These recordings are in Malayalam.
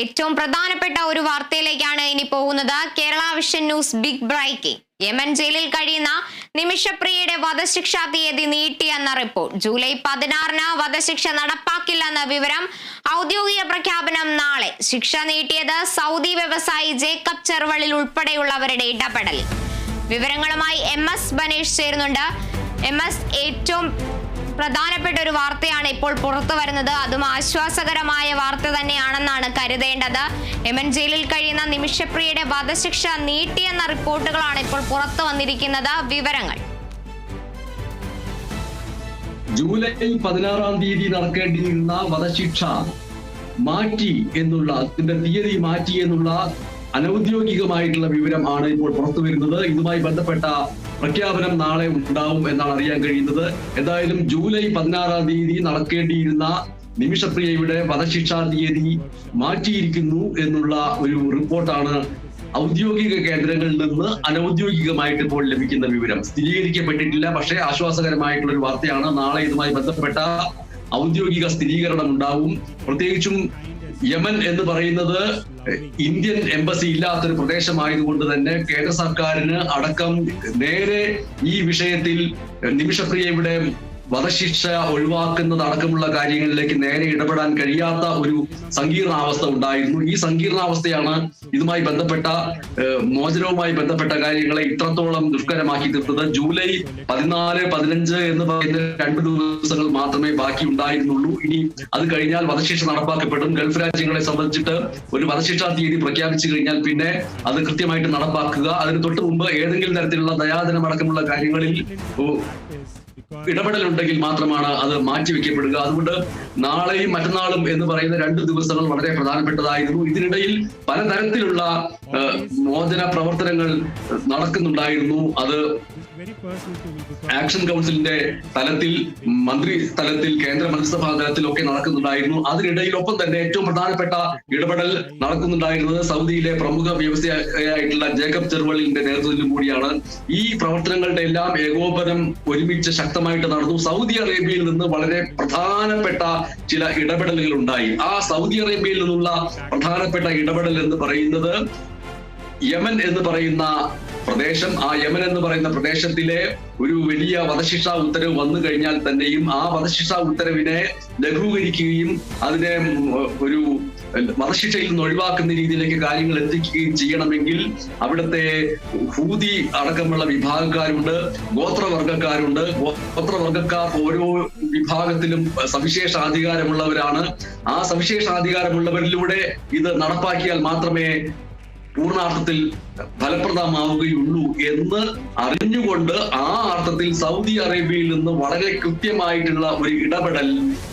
ഏറ്റവും പ്രധാനപ്പെട്ട ഒരു വാർത്തയിലേക്കാണ് ഇനി പോകുന്നത്. Kerala vision news big breaking Yemen ജയിലിൽ കഴിയുന്ന നിമിഷപ്രിയയുടെ വധശിക്ഷ തീയതി നീട്ടിയെന്ന റിപ്പോർട്ട്. ജൂലൈ പതിനാറിന് വധശിക്ഷ നടപ്പാക്കില്ലെന്ന വിവരം ഔദ്യോഗിക പ്രഖ്യാപനം നാളെ. ശിക്ഷ നീട്ടിയത് സൗദി വ്യവസായി ജേക്കബ് ചെറുവളിൽ ഉൾപ്പെടെയുള്ളവരുടെ ഇടപെടൽ. വിവരങ്ങളുമായി എം എസ് ബനേഷ് ചേരുന്നുണ്ട്. എം എസ് ഏറ്റവും പ്രധാനപ്പെട്ട ഒരു വാർത്തയാണ് ഇപ്പോൾ പുറത്തു വരുന്നത്. അതും ആശ്വാസകരമായ വാർത്ത തന്നെയാണെന്നാണ് കരുതേണ്ടത്. യമൻ ജയിലിൽ കഴിയുന്ന നിമിഷപ്രിയയുടെ വധശിക്ഷ നീട്ടിയെന്ന റിപ്പോർട്ടുകളാണ് ഇപ്പോൾ പുറത്തു വന്നിരിക്കുന്നത്. വിവരങ്ങൾ. ജൂലൈ പതിനാറാം തീയതി നടക്കേണ്ടിയിരുന്ന വധശിക്ഷ മാറ്റി എന്നുള്ള തീയതി മാറ്റി എന്നുള്ള അനൌദ്യോഗികമായിട്ടുള്ള വിവരം ആണ് ഇപ്പോൾ പുറത്തു വരുന്നത്. ഇതുമായി ബന്ധപ്പെട്ട പ്രഖ്യാപനം നാളെ ഉണ്ടാവും എന്നാണ് അറിയാൻ കഴിയുന്നത്. എന്തായാലും ജൂലൈ പതിനാറാം തീയതി നടക്കേണ്ടിയിരുന്ന നിമിഷപ്രിയയുടെ വധശിക്ഷാ തീയതി മാറ്റിയിരിക്കുന്നു എന്നുള്ള ഒരു റിപ്പോർട്ടാണ് ഔദ്യോഗിക കേന്ദ്രങ്ങളിൽ നിന്ന് അനൌദ്യോഗികമായിട്ട് ഇപ്പോൾ ലഭിക്കുന്ന വിവരം. സ്ഥിരീകരിക്കപ്പെട്ടിട്ടില്ല പക്ഷേ ആശ്വാസകരമായിട്ടുള്ള ഒരു വാർത്തയാണ്. നാളെ ഇതുമായി ബന്ധപ്പെട്ട ഔദ്യോഗിക സ്ഥിരീകരണം ഉണ്ടാവും. പ്രത്യേകിച്ചും യമൻ എന്ന് പറയുന്നത് ഇന്ത്യൻ എംബസി ഇല്ലാത്തൊരു പ്രദേശമായതുകൊണ്ട് തന്നെ കേന്ദ്ര സർക്കാരിന് അടക്കം നേരെ ഈ വിഷയത്തിൽ നിമിഷപ്രിയയുടെ വധശിക്ഷ ഒഴിവാക്കുന്നത് അടക്കമുള്ള കാര്യങ്ങളിലേക്ക് നേരെ ഇടപെടാൻ കഴിയാത്ത ഒരു സങ്കീർണാവസ്ഥ ഉണ്ടായിരുന്നു. ഈ സങ്കീർണാവസ്ഥയാണ് ഇതുമായി ബന്ധപ്പെട്ട മോചനവുമായി ബന്ധപ്പെട്ട കാര്യങ്ങളെ ഇത്രത്തോളം ദുഷ്കരമാക്കി തീർത്തത്. ജൂലൈ പതിനാല് പതിനഞ്ച് എന്ന് പറയുന്ന രണ്ട് ദിവസങ്ങൾ മാത്രമേ ബാക്കി ഉണ്ടായിരുന്നുള്ളൂ. ഇനി അത് കഴിഞ്ഞാൽ വധശിക്ഷ നടപ്പാക്കപ്പെടും. ഗൾഫ് രാജ്യങ്ങളെ സംബന്ധിച്ചിട്ട് ഒരു വധശിക്ഷാ തീയതി പ്രഖ്യാപിച്ചു കഴിഞ്ഞാൽ പിന്നെ അത് കൃത്യമായിട്ട് നടപ്പാക്കുക. അതിന് തൊട്ട് മുമ്പ് ഏതെങ്കിലും തരത്തിലുള്ള ദയാദനം അടക്കമുള്ള കാര്യങ്ങളിൽ ഇടപെടലുണ്ടെങ്കിൽ മാത്രമാണ് അത് മാറ്റിവെക്കപ്പെടുക. അതുകൊണ്ട് നാളെയും മറ്റന്നാളും എന്ന് പറയുന്ന രണ്ട് ദിവസങ്ങൾ വളരെ പ്രധാനപ്പെട്ടതായിരുന്നു. ഇതിനിടയിൽ പലതരത്തിലുള്ള മോചന പ്രവർത്തനങ്ങൾ നടക്കുന്നുണ്ടായിരുന്നു. അത് ആക്ഷൻ കൗൺസിലിന്റെ തലത്തിൽ മന്ത്രി തലത്തിൽ കേന്ദ്ര മന്ത്രിസഭാ തലത്തിലൊക്കെ നടക്കുന്നുണ്ടായിരുന്നു. അതിനിടയിലൊപ്പം തന്നെ ഏറ്റവും പ്രധാനപ്പെട്ട ഇടപെടൽ നടക്കുന്നുണ്ടായിരുന്നത് സൗദിയിലെ പ്രമുഖ വ്യവസായിയായിട്ടുള്ള ജേക്കബ് ചെറുവള്ളിന്റെ നേതൃത്വത്തിലും കൂടിയാണ്. ഈ പ്രവർത്തനങ്ങളുടെ എല്ലാം ഏകോപനം ഒരുമിച്ച് ശക്തമായിട്ട് നടന്നു. സൗദി അറേബ്യയിൽ നിന്ന് വളരെ പ്രധാനപ്പെട്ട ചില ഇടപെടലുകൾ ഉണ്ടായി. ആ സൗദി അറേബ്യയിൽ നിന്നുള്ള പ്രധാനപ്പെട്ട ഇടപെടൽ എന്ന് പറയുന്നത് യമൻ എന്ന് പറയുന്ന പ്രദേശം ആ യമൻ എന്ന് പറയുന്ന പ്രദേശത്തിലെ ഒരു വലിയ വധശിക്ഷാ ഉത്തരവ് വന്നു കഴിഞ്ഞാൽ തന്നെയും ആ വധശിക്ഷാ ഉത്തരവിനെ ലഘൂകരിക്കുകയും അതിനെ ഒരു വധശിക്ഷയിൽ നിന്ന് ഒഴിവാക്കുന്ന രീതിയിലേക്ക് കാര്യങ്ങൾ എത്തിക്കുകയും ചെയ്യണമെങ്കിൽ അവിടുത്തെ ഹൂതി അടക്കമുള്ള വിഭാഗക്കാരുണ്ട് ഗോത്രവർഗക്കാരുണ്ട് ഗോത്രവർഗക്കാർ ഓരോ വിഭാഗത്തിലും സവിശേഷ അധികാരമുള്ളവരാണ്. ആ സവിശേഷ അധികാരമുള്ളവരിലൂടെ ഇത് നടപ്പാക്കിയാൽ മാത്രമേ പൂർണാർത്ഥത്തിൽ ഫലപ്രദമാവുകയുള്ളൂ എന്ന് അറിഞ്ഞുകൊണ്ട് ആ അർത്ഥത്തിൽ സൗദി അറേബ്യയിൽ നിന്ന് വളരെ കൃത്യമായിട്ടുള്ള ഒരു ഇടപെടൽ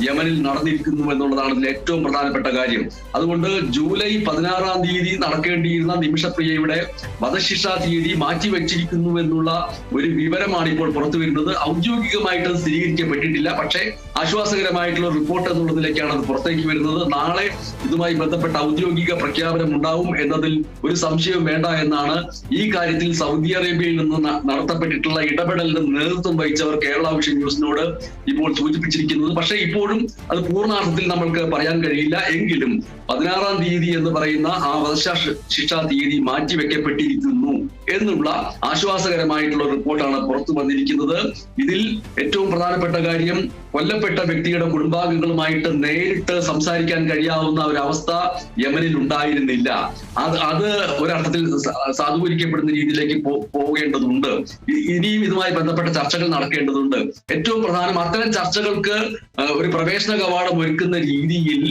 യമനിൽ നടന്നിരിക്കുന്നു എന്നുള്ളതാണ് ഇതിൽ ഏറ്റവും പ്രധാനപ്പെട്ട കാര്യം. അതുകൊണ്ട് ജൂലൈ പതിനാറാം തീയതി നടക്കേണ്ടിയിരുന്ന നിമിഷപ്രിയയുടെ വധശിക്ഷാ തീയതി മാറ്റിവെച്ചിരിക്കുന്നു എന്നുള്ള ഒരു വിവരമാണ് ഇപ്പോൾ പുറത്തു വരുന്നത്. ഔദ്യോഗികമായിട്ട് സ്ഥിരീകരിക്കപ്പെട്ടിട്ടില്ല. പക്ഷേ ആശ്വാസകരമായിട്ടുള്ള റിപ്പോർട്ട് എന്നുള്ളതിലേക്കാണ് അത് പുറത്തേക്ക് വരുന്നത്. നാളെ ഇതുമായി ബന്ധപ്പെട്ട ഔദ്യോഗിക പ്രഖ്യാപനം ഉണ്ടാവും എന്നതിൽ ഒരു സംശയം വേണ്ട എന്നാണ് ഈ കാര്യത്തിൽ സൗദി അറേബ്യയിൽ നിന്ന് നടത്തപ്പെട്ടിട്ടുള്ള ഇടപെടലിന് നേതൃത്വം വഹിച്ചവർ കേരള വിഷൻ ന്യൂസിനോട് ഇപ്പോൾ സൂചിപ്പിച്ചിരിക്കുന്നത്. പക്ഷേ ഇപ്പോഴും അത് പൂർണാർത്ഥത്തിൽ നമ്മൾക്ക് പറയാൻ കഴിയില്ല. എങ്കിലും പതിനാറാം തീയതി എന്ന് പറയുന്ന ആ വധശിക്ഷാ തീയതി മാറ്റിവെക്കപ്പെട്ടിരിക്കുന്നു. എന്നുള്ള ആശ്വാസകരമായിട്ടുള്ള റിപ്പോർട്ടാണ് പുറത്തു വന്നിരിക്കുന്നത്. ഇതിൽ ഏറ്റവും പ്രധാനപ്പെട്ട കാര്യം കൊല്ലപ്പെട്ട വ്യക്തിയുടെ കുടുംബാംഗങ്ങളുമായിട്ട് നേരിട്ട് സംസാരിക്കാൻ കഴിയാവുന്ന ഒരു അവസ്ഥ യമനിൽ ഉണ്ടായിരുന്നില്ല. അത് അത് ഒരർത്ഥത്തിൽ സാധൂകരിക്കപ്പെടുന്ന രീതിയിലേക്ക് പോകേണ്ടതുണ്ട്. ഇനിയും ഇതുമായി ബന്ധപ്പെട്ട ചർച്ചകൾ നടക്കേണ്ടതുണ്ട്. ഏറ്റവും പ്രധാനം അത്തരം ചർച്ചകൾക്ക് ഒരു പ്രവേശന കവാടം ഒരുക്കുന്ന രീതിയിൽ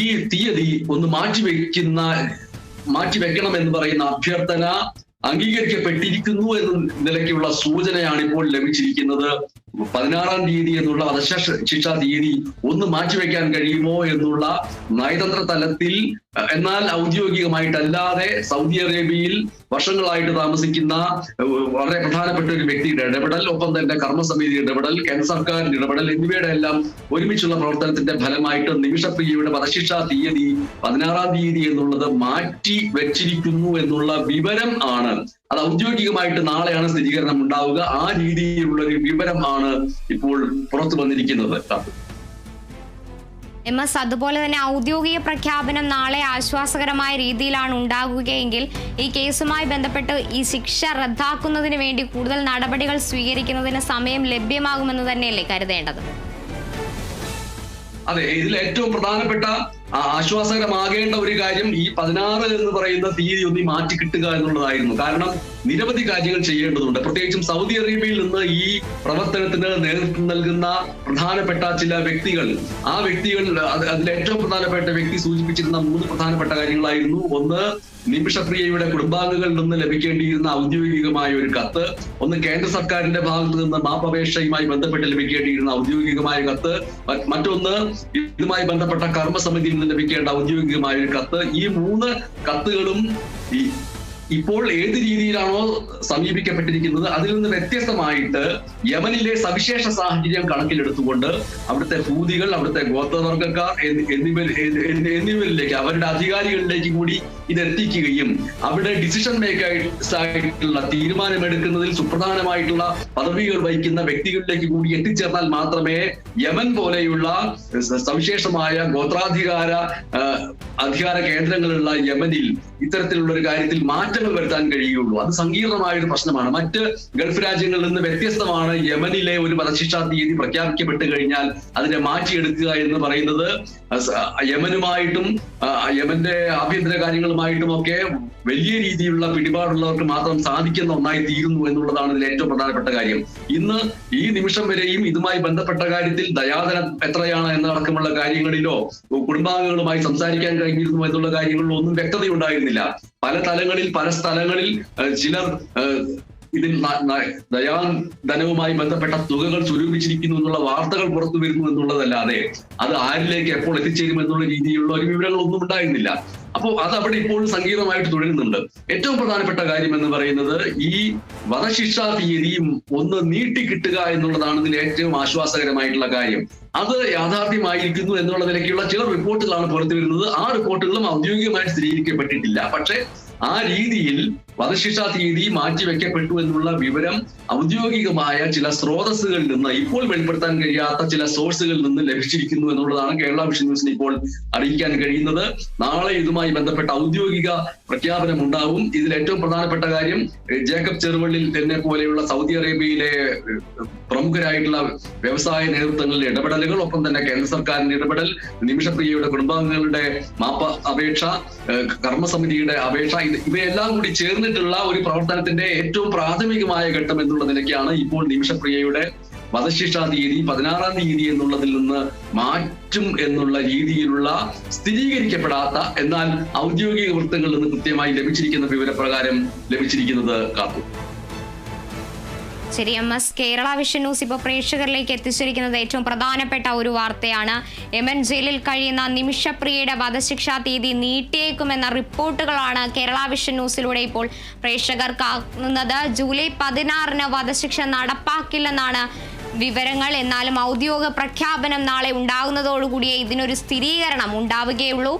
ഈ തീയതി ഒന്ന് മാറ്റിവെക്കുന്ന മാറ്റിവെക്കണം എന്ന് പറയുന്ന അഭ്യർത്ഥന അംഗീകരിക്കപ്പെട്ടിരിക്കുന്നു എന്ന നിലയ്ക്കുള്ള സൂചനയാണ് ഇപ്പോൾ ലഭിച്ചിരിക്കുന്നത്. പതിനാറാം തീയതി എന്നുള്ള വധശിക്ഷാ തീയതി ഒന്ന് മാറ്റിവെക്കാൻ കഴിയുമോ എന്നുള്ള നയതന്ത്ര തലത്തിൽ എന്നാൽ ഔദ്യോഗികമായിട്ടല്ലാതെ സൗദി അറേബ്യയിൽ വർഷങ്ങളായിട്ട് താമസിക്കുന്ന വളരെ പ്രധാനപ്പെട്ട ഒരു വ്യക്തിയുടെ ഇടപെടൽ ഒപ്പം തന്നെ കർമ്മസമിതി ഇടപെടൽ കേന്ദ്ര സർക്കാരിന്റെ ഇടപെടൽ എന്നിവയുടെ എല്ലാം ഒരുമിച്ചുള്ള പ്രവർത്തനത്തിന്റെ ഫലമായിട്ട് നിമിഷപ്രിയയുടെ വധശിക്ഷാ തീയതി പതിനാറാം തീയതി എന്നുള്ളത് മാറ്റി വെച്ചിരിക്കുന്നു എന്നുള്ള വിവരം ആണ് അത് ഔദ്യോഗികമായിട്ട് നാളെയാണ് സ്ഥിരീകരണം ഉണ്ടാവുക. ആ രീതിയിലുള്ള ഒരു വിവരമാണ് ഇപ്പോൾ പുറത്തു വന്നിരിക്കുന്നത്. എം എസ് അതുപോലെ തന്നെ ഔദ്യോഗിക പ്രഖ്യാപനം നാളെ ആശ്വാസകരമായ രീതിയിലാണ് ഉണ്ടാകുകയെങ്കിൽ ഈ കേസുമായി ബന്ധപ്പെട്ട് ഈ ശിക്ഷ റദ്ദാക്കുന്നതിന് വേണ്ടി കൂടുതൽ നടപടികൾ സ്വീകരിക്കുന്നതിന് സമയം ലഭ്യമാകുമെന്ന് തന്നെയല്ലേ കരുതേണ്ടത്? അതെ ഇതിൽ ഏറ്റവും പ്രധാനപ്പെട്ട ആശ്വാസകരമാകേണ്ട ഒരു കാര്യം ഈ പതിനാറ് എന്ന് പറയുന്ന തീയതി ഒന്ന് മാറ്റി കിട്ടുക എന്നുള്ളതായിരുന്നു. കാരണം നിരവധി കാര്യങ്ങൾ ചെയ്യേണ്ടതുണ്ട്. പ്രത്യേകിച്ചും സൗദി അറേബ്യയിൽ നിന്ന് ഈ പ്രവർത്തനത്തിന് നേതൃത്വം നൽകുന്ന പ്രധാനപ്പെട്ട ചില വ്യക്തികൾ ആ വ്യക്തികൾ അതിൽ ഏറ്റവും പ്രധാനപ്പെട്ട വ്യക്തി സൂചിപ്പിച്ചിരുന്ന മൂന്ന് പ്രധാനപ്പെട്ട കാര്യങ്ങളായിരുന്നു. ഒന്ന് നിമിഷപ്രിയയുടെ കുടുംബാംഗങ്ങളിൽ നിന്ന് ലഭിക്കേണ്ടിയിരുന്ന ഔദ്യോഗികമായ ഒരു കത്ത്. ഒന്ന് കേന്ദ്ര സർക്കാരിന്റെ ഭാഗത്ത് നിന്ന് മാപ്പപേക്ഷയുമായി ബന്ധപ്പെട്ട് ലഭിക്കേണ്ടിയിരുന്ന ഔദ്യോഗികമായ കത്ത്. മറ്റൊന്ന് ഇതുമായി ബന്ധപ്പെട്ട കർമ്മസമിതിയിൽ നിന്ന് ലഭിക്കേണ്ട ഔദ്യോഗികമായ ഒരു കത്ത്. ഈ മൂന്ന് കത്തുകളും ഈ ഇപ്പോൾ ഏത് രീതിയിലാണോ സമീപിക്കപ്പെട്ടിരിക്കുന്നത് അതിൽ നിന്ന് വ്യത്യസ്തമായിട്ട് യമനിലെ സവിശേഷ സാഹചര്യം കണക്കിലെടുത്തുകൊണ്ട് അവിടുത്തെ ഭൂതികൾ അവിടുത്തെ ഗോത്രവർഗക്കാർ എന്നി- എന്നിവർ എന്നി- എന്നി- എന്നിവരിലേക്ക് അവരുടെ അധികാരികളിലേക്ക് കൂടി ഇതെത്തിക്കുകയും അവിടെ ഡിസിഷൻ മേക്കേഴ്സ് തീരുമാനമെടുക്കുന്നതിൽ സുപ്രധാനമായിട്ടുള്ള പദവികൾ വഹിക്കുന്ന വ്യക്തികളിലേക്ക് കൂടി എത്തിച്ചേർന്നാൽ മാത്രമേ യമൻ പോലെയുള്ള സവിശേഷമായ ഗോത്രാധികാര അധികാര കേന്ദ്രങ്ങളുള്ള യമനിൽ ഇത്തരത്തിലുള്ള ഒരു കാര്യത്തിൽ മാറ്റങ്ങൾ വരുത്താൻ കഴിയുകയുള്ളൂ അത് സങ്കീർണമായ ഒരു പ്രശ്നമാണ്. മറ്റ് ഗൾഫ് രാജ്യങ്ങളിൽ നിന്ന് വ്യത്യസ്തമാണ് യമനിലെ ഒരു വധശിക്ഷാ തീയതി പ്രഖ്യാപിക്കപ്പെട്ട് കഴിഞ്ഞാൽ അതിനെ മാറ്റിയെടുക്കുക എന്ന് പറയുന്നത്. യമനുമായിട്ടും യമന്റെ ആഭ്യന്തര കാര്യങ്ങളുമായിട്ടും ഒക്കെ വലിയ രീതിയിലുള്ള പിടിപാടുള്ളവർക്ക് മാത്രം സാധിക്കുന്ന ഒന്നായി തീരുന്നു എന്നുള്ളതാണ് ഇതിൽ ഏറ്റവും പ്രധാനപ്പെട്ട കാര്യം. ഇന്ന് ഈ നിമിഷം വരെയും ഇതുമായി ബന്ധപ്പെട്ട കാര്യത്തിൽ ദയാധനം എത്രയാണ് എന്നടക്കമുള്ള കാര്യങ്ങളിലോ കുടുംബാംഗങ്ങളുമായി സംസാരിക്കാൻ കഴിഞ്ഞിരുന്നു എന്നുള്ള കാര്യങ്ങളിലോ ഒന്നും വ്യക്തതയുണ്ടായിരുന്നില്ല. പല തലങ്ങളിൽ പല സ്ഥലങ്ങളിൽ ചിലർ ഇതിൽ ദയാധനവുമായി ബന്ധപ്പെട്ട തുകകൾ സ്വരൂപിച്ചിരിക്കുന്നു എന്നുള്ള വാർത്തകൾ പുറത്തു വരുന്നു എന്നുള്ളതല്ലാതെ അത് ആരിലേക്ക് എപ്പോൾ എത്തിച്ചേരും എന്നുള്ള രീതിയിലുള്ള ഒരു വിവരങ്ങളൊന്നും ഉണ്ടായിരുന്നില്ല. അപ്പോൾ അത് അവിടെ ഇപ്പോഴും സങ്കീർണമായിട്ട് തുടരുന്നുണ്ട്. ഏറ്റവും പ്രധാനപ്പെട്ട കാര്യം എന്ന് പറയുന്നത് ഈ വധശിക്ഷാ തീയതിയും ഒന്ന് നീട്ടിക്കിട്ടുക എന്നുള്ളതാണ് ഇതിൽ ഏറ്റവും ആശ്വാസകരമായിട്ടുള്ള കാര്യം. അത് യാഥാർത്ഥ്യമായിരിക്കുന്നു എന്നുള്ള നിലയ്ക്കുള്ള ചില റിപ്പോർട്ടുകളാണ് പുറത്തു വരുന്നത് ആ റിപ്പോർട്ടുകളും ഔദ്യോഗികമായിട്ട് സ്ഥിരീകരിക്കപ്പെട്ടിട്ടില്ല. പക്ഷേ ആ രീതിയിൽ വധശിക്ഷാ തീയതി മാറ്റിവെക്കപ്പെട്ടു എന്നുള്ള വിവരം ഔദ്യോഗികമായ ചില സ്രോതസ്സുകളിൽ നിന്ന് ഇപ്പോൾ വെളിപ്പെടുത്താൻ കഴിയാത്ത ചില സോഴ്സുകളിൽ നിന്ന് ലഭിച്ചിരിക്കുന്നു എന്നുള്ളതാണ് കേരള വിഷൻ ന്യൂസിന് ഇപ്പോൾ അറിയിക്കാൻ കഴിയുന്നത്. നാളെ ഇതുമായി ബന്ധപ്പെട്ട ഔദ്യോഗിക പ്രഖ്യാപനം ഉണ്ടാവും. ഇതിൽ ഏറ്റവും പ്രധാനപ്പെട്ട കാര്യം ജേക്കബ് ചെറുവള്ളിൽ തന്നെ പോലെയുള്ള സൗദി അറേബ്യയിലെ പ്രമുഖരായിട്ടുള്ള വ്യവസായ നേതൃത്വങ്ങളുടെ ഇടപെടലുകൾ ഒപ്പം തന്നെ കേന്ദ്ര സർക്കാരിന്റെ ഇടപെടൽ നിമിഷപ്രിയയുടെ കുടുംബാംഗങ്ങളുടെ മാപ്പ അപേക്ഷ കർമ്മസമിതിയുടെ അപേക്ഷ ഇവയെല്ലാം കൂടി ചേർന്നിട്ടുള്ള ഒരു പ്രവർത്തനത്തിന്റെ ഏറ്റവും പ്രാഥമികമായ ഘട്ടം എന്നുള്ള നിലയ്ക്കാണ് ഇപ്പോൾ നിമിഷപ്രിയയുടെ വധശിക്ഷാ തീയതി പതിനാറാം തീയതി എന്നുള്ളതിൽ നിന്ന് മാറ്റും എന്നുള്ള രീതിയിലുള്ള സ്ഥിരീകരിക്കപ്പെടാത്ത എന്നാൽ ഔദ്യോഗിക വൃത്തങ്ങളിൽ നിന്ന് കൃത്യമായി ലഭിച്ചിരിക്കുന്ന വിവരപ്രകാരം ലഭിച്ചിരിക്കുന്നത് കാത്തു. ശരി M S Kerala vision news ഇപ്പോൾ പ്രേക്ഷകരിലേക്ക് എത്തിച്ചിരിക്കുന്നത് ഏറ്റവും പ്രധാനപ്പെട്ട ഒരു വാർത്തയാണ്. എം എൻ ജയിലിൽ കഴിയുന്ന നിമിഷപ്രിയയുടെ വധശിക്ഷാ തീയതി നീട്ടിയേക്കുമെന്ന റിപ്പോർട്ടുകളാണ് കേരള വിഷൻ ന്യൂസിലൂടെ ഇപ്പോൾ പ്രേക്ഷകർ കാണുന്നത് ജൂലൈ പതിനാറിന് വധശിക്ഷ നടപ്പാക്കില്ലെന്നാണ് വിവരങ്ങൾ. എന്നാലും ഔദ്യോഗിക പ്രഖ്യാപനം നാളെ ഉണ്ടാകുന്നതോടുകൂടിയേ ഇതിനൊരു സ്ഥിരീകരണം ഉണ്ടാവുകയുള്ളൂ.